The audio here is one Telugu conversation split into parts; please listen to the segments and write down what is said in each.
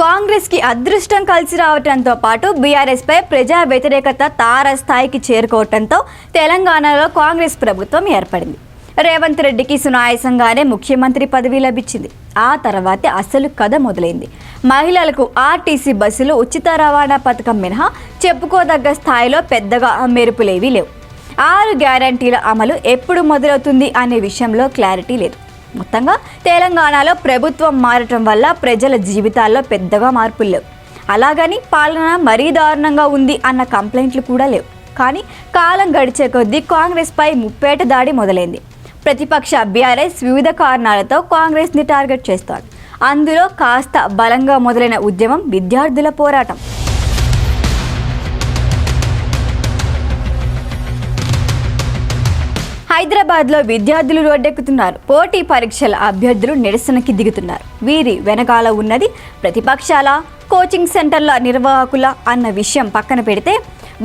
కాంగ్రెస్కి అదృష్టం కలిసి రావడంతో పాటు బీఆర్ఎస్ పై ప్రజా వ్యతిరేకత తారస్థాయికి చేరుకోవడంతో తెలంగాణలో కాంగ్రెస్ ప్రభుత్వం ఏర్పడింది. రేవంత్ రెడ్డికి సునాయాసంగానే ముఖ్యమంత్రి పదవి లభించింది. ఆ తర్వాతే అసలు కథ మొదలైంది. మహిళలకు ఆర్టీసీ బస్సులు ఉచిత రవాణా పథకం మినహా చెప్పుకోదగ్గ స్థాయిలో పెద్దగా మెరుపులేవీ లేవు. ఆరు గ్యారంటీల అమలు ఎప్పుడు మొదలవుతుంది అనే విషయంలో క్లారిటీ లేదు. మొత్తంగా తెలంగాణలో ప్రభుత్వం మారటం వల్ల ప్రజల జీవితాల్లో పెద్దగా మార్పులు లేవు. అలాగని పాలన మరీ దారుణంగా ఉంది అన్న కంప్లైంట్లు కూడా లేవు. కానీ కాలం గడిచే కొద్దీ కాంగ్రెస్పై ముప్పేట దాడి మొదలైంది. ప్రతిపక్ష బీఆర్ఎస్ వివిధ కారణాలతో కాంగ్రెస్ని టార్గెట్ చేస్తారు. అందులో కాస్త బలంగా మొదలైన ఉద్యమం విద్యార్థుల పోరాటం. హైదరాబాద్లో విద్యార్థులు రోడ్డెక్కుతున్నారు పోటీ పరీక్షల అభ్యర్థులు నిరసనకి దిగుతున్నారు. వీరి వెనకాల ఉన్నది ప్రతిపక్షాల కోచింగ్ సెంటర్ల నిర్వాహకుల అన్న విషయం పక్కన పెడితే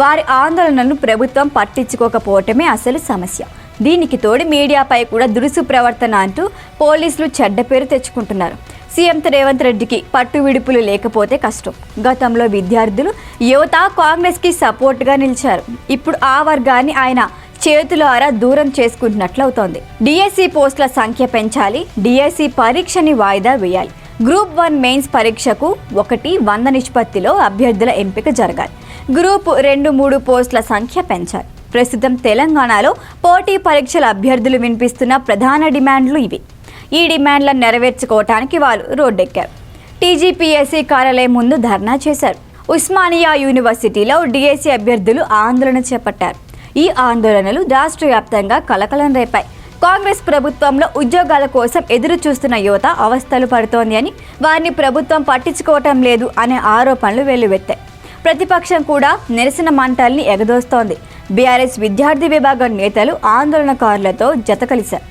వారి ఆందోళనను ప్రభుత్వం పట్టించుకోకపోవటమే అసలు సమస్య. దీనికి తోడు మీడియాపై కూడా దురుసు ప్రవర్తన అంటూ పోలీసులు చెడ్డ పేరు తెచ్చుకుంటున్నారు. సీఎం రేవంత్ రెడ్డికి పట్టు విడుపులు లేకపోతే కష్టం. గతంలో విద్యార్థులు యువత కాంగ్రెస్కి సపోర్ట్గా నిలిచారు. ఇప్పుడు ఆ వర్గాన్ని ఆయన చేతుల అర దూరం చేసుకుంటున్నట్లవుతోంది. డిఎస్సి పోస్టుల సంఖ్య పెంచాలి డిఎస్సి పరీక్షని వాయిదా వేయాలి. గ్రూప్ వన్ మెయిన్స్ పరీక్షకు ఒకటి వంద నిష్పత్తిలో అభ్యర్థుల ఎంపిక జరగాలి. గ్రూప్ రెండు మూడు పోస్టుల సంఖ్య పెంచాలి. ప్రస్తుతం తెలంగాణలో పోటీ పరీక్షల అభ్యర్థులు వినిపిస్తున్న ప్రధాన డిమాండ్లు ఇవి. ఈ డిమాండ్లను నెరవేర్చుకోవటానికి వాళ్ళు రోడ్డెక్కారు. టీజీపీఎస్సీ కార్యాలయం ముందు ధర్నా చేశారు. ఉస్మానియా యూనివర్సిటీలో డిఎస్సీ అభ్యర్థులు ఆందోళన చేపట్టారు. ఈ ఆందోళనలు రాష్ట్ర వ్యాప్తంగా కలకలం రేపాయి. కాంగ్రెస్ ప్రభుత్వంలో ఉద్యోగాల కోసం ఎదురు చూస్తున్న యువత అవస్థలు పడుతోంది అని వారిని ప్రభుత్వం పట్టించుకోవటం లేదు అనే ఆరోపణలు వెల్లువెత్తాయి. ప్రతిపక్షం కూడా నిరసన మంటల్ని ఎగదోస్తోంది. బీఆర్ఎస్ విద్యార్థి విభాగం నేతలు ఆందోళనకారులతో జత కలిశారు.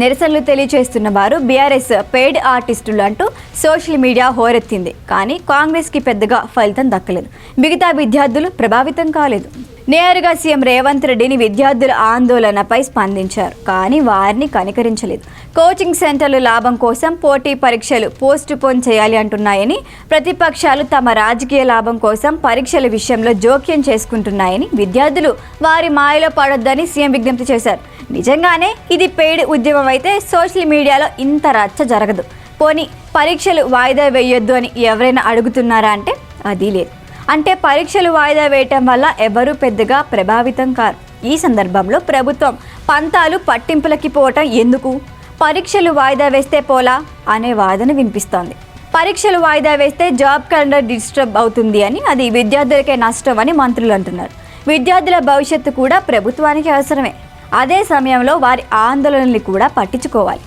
నిరసనలు తెలియజేస్తున్న వారు బీఆర్ఎస్ పెయిడ్ ఆర్టిస్టులు అంటూ సోషల్ మీడియా హోరెత్తింది. కానీ కాంగ్రెస్కి పెద్దగా ఫలితం దక్కలేదు. మిగతా విద్యార్థులు ప్రభావితం కాలేదు. నేరుగా సీఎం రేవంత్ రెడ్డిని విద్యార్థుల ఆందోళనపై స్పందించారు. కానీ వారిని కనికరించలేదు. కోచింగ్ సెంటర్లు లాభం కోసం పోటీ పరీక్షలు పోస్ట్ పోన్ చేయాలి అంటున్నాయని ప్రతిపక్షాలు తమ రాజకీయ లాభం కోసం పరీక్షల విషయంలో జోక్యం చేసుకుంటున్నాయని విద్యార్థులు వారి మాయలో పడొద్దని సీఎం విజ్ఞప్తి చేశారు. నిజంగానే ఇది పెయిడ్ ఉద్యమం అయితే సోషల్ మీడియాలో ఇంత రచ్చ జరగదు. పోనీ పరీక్షలు వాయిదా వేయొద్దు అని ఎవరైనా అడుగుతున్నారా అంటే అది లేదు. అంటే పరీక్షలు వాయిదా వేయటం వల్ల ఎవరు పెద్దగా ప్రభావితం కారు. ఈ సందర్భంలో ప్రభుత్వం పంతాలు పట్టింపులకి పోవటం ఎందుకు? పరీక్షలు వాయిదా వేస్తే పోలా? అనే వాదన వినిపిస్తోంది. పరీక్షలు వాయిదా వేస్తే జాబ్ క్యాలెండర్ డిస్టర్బ్ అవుతుంది అని అది విద్యార్థులకే నష్టం అని మంత్రులు అంటున్నారు. విద్యార్థుల భవిష్యత్తు కూడా ప్రభుత్వానికి అవసరమే. అదే సమయంలో వారి ఆందోళనల్ని కూడా పట్టించుకోవాలి.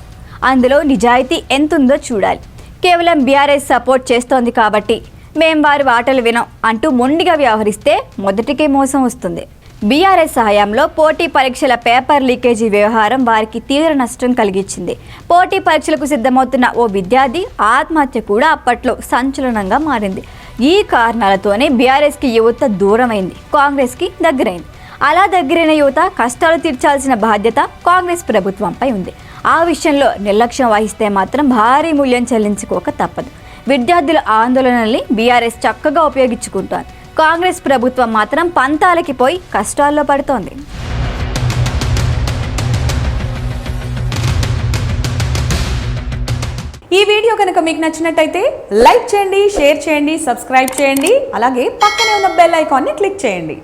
అందులో నిజాయితీ ఎంతుందో చూడాలి. కేవలం బీఆర్ఎస్ సపోర్ట్ చేస్తోంది కాబట్టి మేం వారి వాటలు వినం అంటూ మొండిగా వ్యవహరిస్తే మొదటికే మోసం వస్తుంది. బీఆర్ఎస్ సహాయంలో పోటీ పరీక్షల పేపర్ లీకేజీ వ్యవహారం వారికి తీవ్ర నష్టం కలిగించింది. పోటీ పరీక్షలకు సిద్ధమవుతున్న ఓ విద్యార్థి ఆత్మహత్య కూడా అప్పట్లో సంచలనంగా మారింది. ఈ కారణాలతోనే బీఆర్ఎస్కి యువత దూరమైంది కాంగ్రెస్కి దగ్గరైంది. అలా దగ్గరైన యువత కష్టాలు తీర్చాల్సిన బాధ్యత కాంగ్రెస్ ప్రభుత్వంపై ఉంది. ఆ విషయంలో నిర్లక్ష్యం వహిస్తే మాత్రం భారీ మూల్యం చెల్లించుకోక తప్పదు. విద్యార్థుల ఆందోళనల్ని బీఆర్ఎస్ చక్కగా ఉపయోగించుకుంటోంది. కాంగ్రెస్ ప్రభుత్వం మాత్రం పంతాలకి పోయి కష్టాల్లో పడుతోంది. ఈ వీడియో కనుక మీకు నచ్చినట్టయితే లైక్ చేయండి షేర్ చేయండి సబ్స్క్రైబ్ చేయండి అలాగే పక్కనే ఉన్న బెల్ ఐకాన్ని క్లిక్ చేయండి.